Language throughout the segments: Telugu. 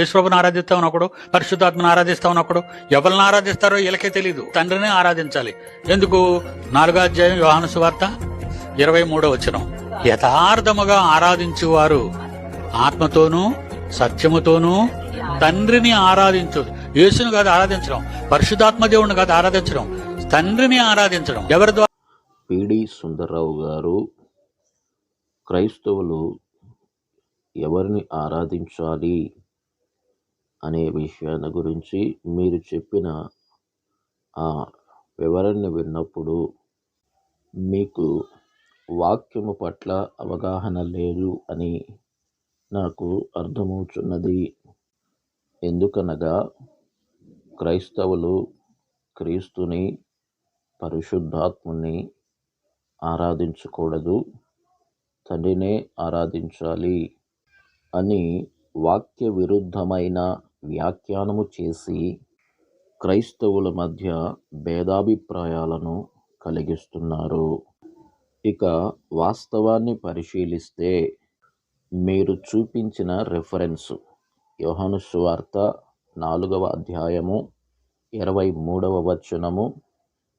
యేసుప్రభుని ఆరాధిస్తా ఉన్నప్పుడు పరిశుద్ధాత్మను ఆరాధిస్తా ఉన్నప్పుడు ఎవరిని ఆరాధిస్తారో వీళ్ళకే తెలియదు తండ్రిని ఆరాధించాలి. ఎందుకు? నాలుగో అధ్యాయం యోహాను సువార్త ఇరవై మూడో వచనం. యథార్థముగా ఆరాధించువారు ఆత్మతోనూ సత్యముతోనూ తండ్రిని ఆరాధించు యేసును కాదు ఆరాధించడం పరిశుద్ధాత్మ దేవుడిని కాదు ఆరాధించడం తండ్రిని ఆరాధించడం. ఎవరి ద్వారా పిడి సుందరరావు గారు క్రైస్తవులు ఎవరిని ఆరాధించాలి? అనే విషయాన్ని గురించి మీరు చెప్పిన ఆ వివరణ విన్నప్పుడు మీకు వాక్యము పట్ల అవగాహన లేదు అని నాకు అర్థమవుతున్నది ఎందుకనగా క్రైస్తవులు క్రీస్తుని పరిశుద్ధాత్ముని ఆరాధించకూడదు తండ్రినే ఆరాధించాలి అని వాక్య విరుద్ధమైన వ్యాఖ్యానము చేసి క్రైస్తవుల మధ్య భేదాభిప్రాయాలను కలిగిస్తున్నారు. ఇక వాస్తవాన్ని పరిశీలిస్తే మీరు చూపించిన రెఫరెన్స్ యోహాను సువార్త నాలుగవ అధ్యాయము ఇరవై మూడవ వచనము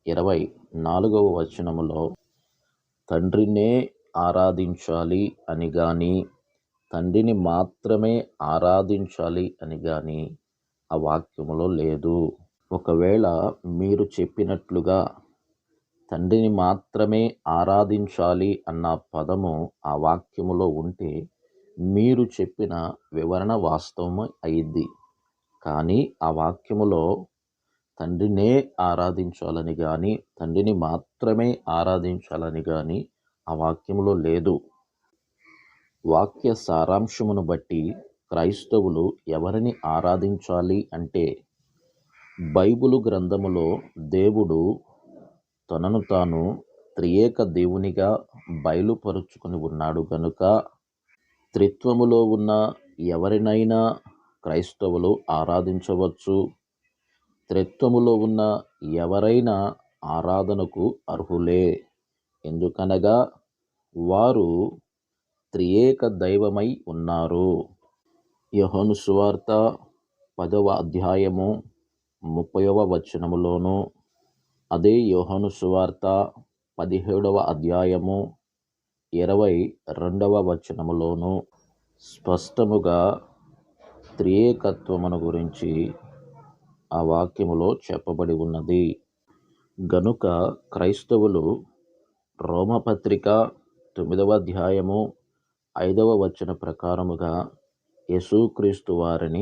ఇరవై నాలుగవ వచనములో తండ్రినే ఆరాధించాలి అని కానీ తండ్రిని మాత్రమే ఆరాధించాలి అని కానీ ఆ వాక్యములో లేదు. ఒకవేళ మీరు చెప్పినట్లుగా తండ్రిని మాత్రమే ఆరాధించాలి అన్న పదము ఆ వాక్యములో ఉంటే మీరు చెప్పిన వివరణ వాస్తవం అయింది కానీ ఆ వాక్యములో తండ్రినే ఆరాధించాలని కానీ తండ్రిని మాత్రమే ఆరాధించాలని కానీ ఆ వాక్యములో లేదు. వాక్య సారాంశమును బట్టి క్రైస్తవులు ఎవరిని ఆరాధించాలి అంటే బైబిలు గ్రంథములో దేవుడు తనను తాను త్రియేక దేవునిగా బయలుపరుచుకొని ఉన్నాడు గనుక త్రిత్వములో ఉన్న ఎవరినైనా క్రైస్తవులు ఆరాధించవచ్చు. త్రిత్వములో ఉన్న ఎవరైనా ఆరాధనకు అర్హులే. ఎందుకనగా వారు త్రియేక దైవమై ఉన్నారు. యహోను సువార్త పదవ అధ్యాయము ముప్పైవ వచనములోను అదే యోహను సువార్త పదిహేడవ అధ్యాయము ఇరవై రెండవ వచనములోను. స్పష్టముగా త్రియేకత్వమును గురించి ఆ వాక్యములో చెప్పబడి ఉన్నది. గనుక క్రైస్తవులు రోమపత్రిక తొమ్మిదవ అధ్యాయము ఐదవ వచన ప్రకారముగా యేసుక్రీస్తు వారిని